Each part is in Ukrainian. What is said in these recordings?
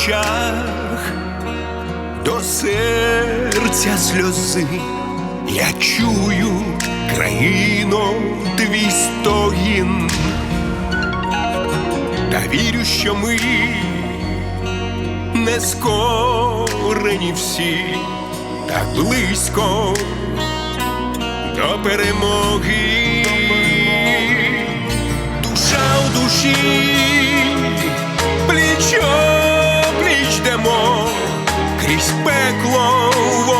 очах, до серця сльози, я чую країно твій стогін, та вірю, що ми не скорені всі, так близько до перемоги, душа в душі,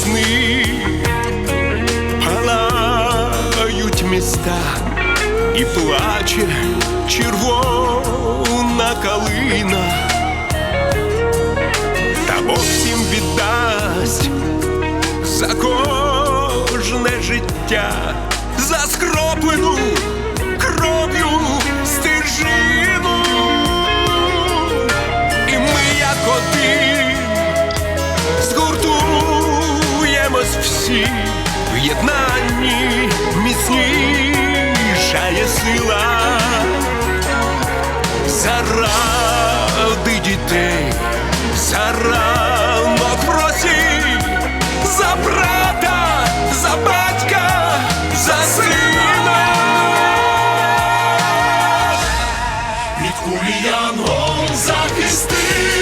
сни, палають міста і плаче червона калина, та Бог всім віддасть за кожне життя, за скроплену. Янгол захисти.